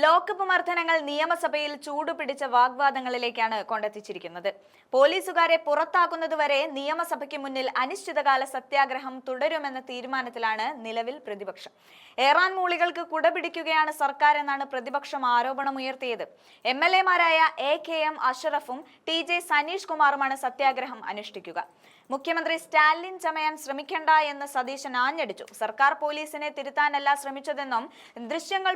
Lockup മർദ്ദനങ്ങൾ നിയമസഭയിൽ ചൂടുപിടിച്ച വാഗ്വാദങ്ങളിലേക്കാണ് കൊണ്ടെത്തിച്ചിരിക്കുന്നത്. പോലീസുകാരെ പുറത്താക്കുന്നതുവരെ നിയമസഭയ്ക്ക് മുന്നിൽ അനിശ്ചിതകാല സത്യാഗ്രഹം തുടരുമെന്ന തീരുമാനത്തിലാണ് നിലവിൽ പ്രതിപക്ഷം. ഏറാൻ മൂളികൾക്ക് കുടപിടിക്കുകയാണ് സർക്കാർ എന്നാണ് പ്രതിപക്ഷം ആരോപണമുയർത്തിയത്. എം എൽ എമാരായ എ കെ എം അഷറഫും ടി ജെ സനീഷ് കുമാറുമാണ് സത്യാഗ്രഹം അനുഷ്ഠിക്കുക. മുഖ്യമന്ത്രി സ്റ്റാലിൻ ചമയാൻ ശ്രമിക്കണ്ട എന്ന് സതീശൻ ആഞ്ഞടിച്ചു. സർക്കാർ പോലീസിനെ തിരുത്താനല്ല ശ്രമിച്ചതെന്നും ദൃശ്യങ്ങൾ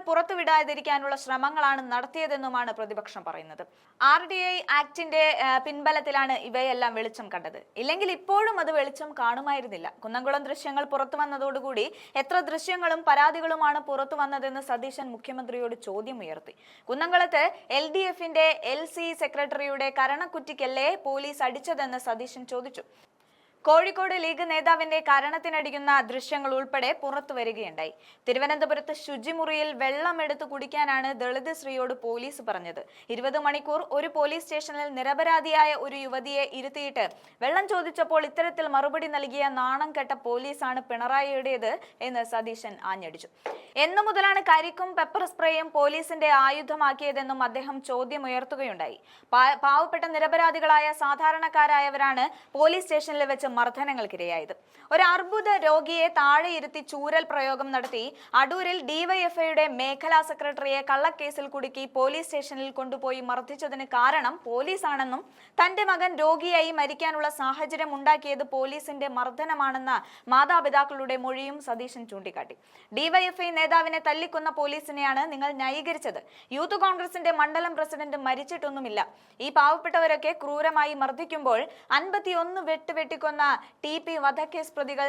പുറത്തുവിടാതിരിക്കാനുള്ള ശ്രമങ്ങളാണ് നടത്തിയതെന്നുമാണ് പ്രതിപക്ഷം പറയുന്നത്. ആർ ഡി ഐ ആക്ടിന്റെ പിൻബലത്തിലാണ് ഇവയെല്ലാം വെളിച്ചം കണ്ടത്. ഇല്ലെങ്കിൽ ഇപ്പോഴും അത് വെളിച്ചം കാണുമായിരുന്നില്ല. കുന്നംകുളം ദൃശ്യങ്ങൾ പുറത്തു വന്നതോടുകൂടി എത്ര ദൃശ്യങ്ങളും പരാതികളുമാണ് പുറത്തു വന്നതെന്ന് സതീശൻ മുഖ്യമന്ത്രിയോട് ചോദ്യം ഉയർത്തി. കുന്നംകുളത്ത് എൽ ഡി എഫിന്റെ എൽ സി സെക്രട്ടറിയുടെ കരണക്കുറ്റിക്കല്ലേ പോലീസ് അടിച്ചതെന്ന് സതീശൻ ചോദിച്ചു. കോഴിക്കോട് ലീഗ് നേതാവിന്റെ കരണത്തിനടിക്കുന്ന ദൃശ്യങ്ങൾ ഉൾപ്പെടെ പുറത്തു വരികയുണ്ടായി. തിരുവനന്തപുരത്ത് ശുചിമുറിയിൽ വെള്ളം എടുത്തു കുടിക്കാനാണ് ദളിത് സ്ത്രീയോട് പോലീസ് പറഞ്ഞത്. ഇരുപത് മണിക്കൂർ ഒരു പോലീസ് സ്റ്റേഷനിൽ നിരപരാധിയായ ഒരു യുവതിയെ ഇരുത്തിയിട്ട് വെള്ളം ചോദിച്ചപ്പോൾ ഇത്തരത്തിൽ മറുപടി നൽകിയ നാണം കെട്ട പോലീസാണ് പിണറായിയുടേത് എന്ന് സതീശൻ ആഞ്ഞടിച്ചു. എന്നു മുതലാണ് കരിക്കും പെപ്പർ സ്പ്രേയും പോലീസിന്റെ ആയുധമാക്കിയതെന്നും അദ്ദേഹം ചോദ്യമുയർത്തുകയുണ്ടായി. പാവപ്പെട്ട നിരപരാധികളായ സാധാരണക്കാരായവരാണ് പോലീസ് സ്റ്റേഷനിൽ വെച്ച് മർദ്ദനങ്ങൾക്കിരയായത്. ഒരു അർബുദ രോഗിയെ താഴെ ഇരുത്തി ചൂരൽ പ്രയോഗം നടത്തി അടൂരിൽ ഡിവൈഎഫ്ഐയുടെ മേഖലാ സെക്രട്ടറിയെ കള്ളക്കേസിൽ കുടുക്കി പോലീസ് സ്റ്റേഷനിൽ കൊണ്ടുപോയി മർദ്ദിച്ചതിന് കാരണം പോലീസാണെന്നും തന്റെ മകൻ രോഗിയായി മരിക്കാനുള്ള സാഹചര്യം ഉണ്ടാക്കിയത് പോലീസിന്റെ മർദ്ദനമാണെന്ന മാതാപിതാക്കളുടെ മൊഴിയും സതീശൻ ചൂണ്ടിക്കാട്ടി. ഡിവൈഎഫ്ഐ നേതാവിനെ തല്ലിക്കൊന്ന പോലീസിനെയാണ് നിങ്ങൾ ന്യായീകരിച്ചത്. യൂത്ത് കോൺഗ്രസിന്റെ മണ്ഡലം പ്രസിഡന്റ് മരിച്ചിട്ടൊന്നുമില്ല. ഈ പാവപ്പെട്ടവരൊക്കെ ക്രൂരമായി മർദ്ദിക്കുമ്പോൾ അൻപത്തിയൊന്ന് വെട്ട് വെട്ടിക്കൊന്ന ടി പി വധക്കേസ് പ്രതികൾ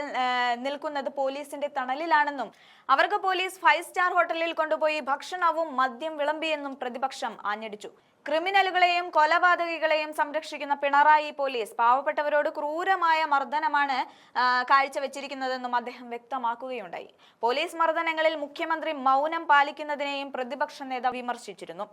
നിൽക്കുന്നത് പോലീസിന്റെ തണലിലാണെന്നും അവർക്ക് പോലീസ് ഫൈവ് സ്റ്റാർ ഹോട്ടലിൽ കൊണ്ടുപോയി ഭക്ഷണവും മദ്യം വിളമ്പിയെന്നും പ്രതിപക്ഷം ആഞ്ഞടിച്ചു. ക്രിമിനലുകളെയും കൊലപാതകികളെയും സംരക്ഷിക്കുന്ന പിണറായി പോലീസ് പാവപ്പെട്ടവരോട് ക്രൂരമായ മർദ്ദനമാണ് കാഴ്ചവെച്ചിരിക്കുന്നതെന്നും അദ്ദേഹം വ്യക്തമാക്കുകയുണ്ടായി. പോലീസ് മർദ്ദനങ്ങളിൽ മുഖ്യമന്ത്രി മൗനം പാലിക്കുന്നതിനെയും പ്രതിപക്ഷ നേതാവ് വിമർശിച്ചിരുന്നു.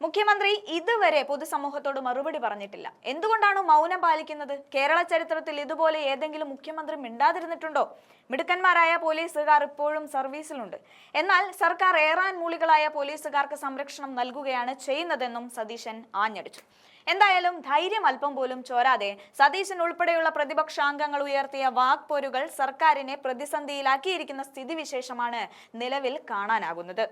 മുഖ്യമന്ത്രി ഇതുവരെ പൊതുസമൂഹത്തോട് മറുപടി പറഞ്ഞിട്ടില്ല. എന്തുകൊണ്ടാണ് മൗനം പാലിക്കുന്നത്? കേരള ചരിത്രത്തിൽ ഇതുപോലെ ഏതെങ്കിലും മുഖ്യമന്ത്രി മിണ്ടാതിരുന്നിട്ടുണ്ടോ? മിടുക്കന്മാരായ പോലീസുകാർ ഇപ്പോഴും സർവീസിലുണ്ട്. എന്നാൽ സർക്കാർ ഏറാൻ മൂളികളായ പോലീസുകാർക്ക് സംരക്ഷണം നൽകുകയാണ് ചെയ്യുന്നതെന്നും സതീശൻ ആഞ്ഞടിച്ചു. എന്തായാലും ധൈര്യം അല്പം പോലും ചോരാതെ സതീശൻ ഉൾപ്പെടെയുള്ള പ്രതിപക്ഷാംഗങ്ങൾ ഉയർത്തിയ വാക്പോരുകൾ സർക്കാരിനെ പ്രതിസന്ധിയിലാക്കിയിരിക്കുന്ന സ്ഥിതിവിശേഷമാണ് നിലവിൽ കാണാനാകുന്നത്.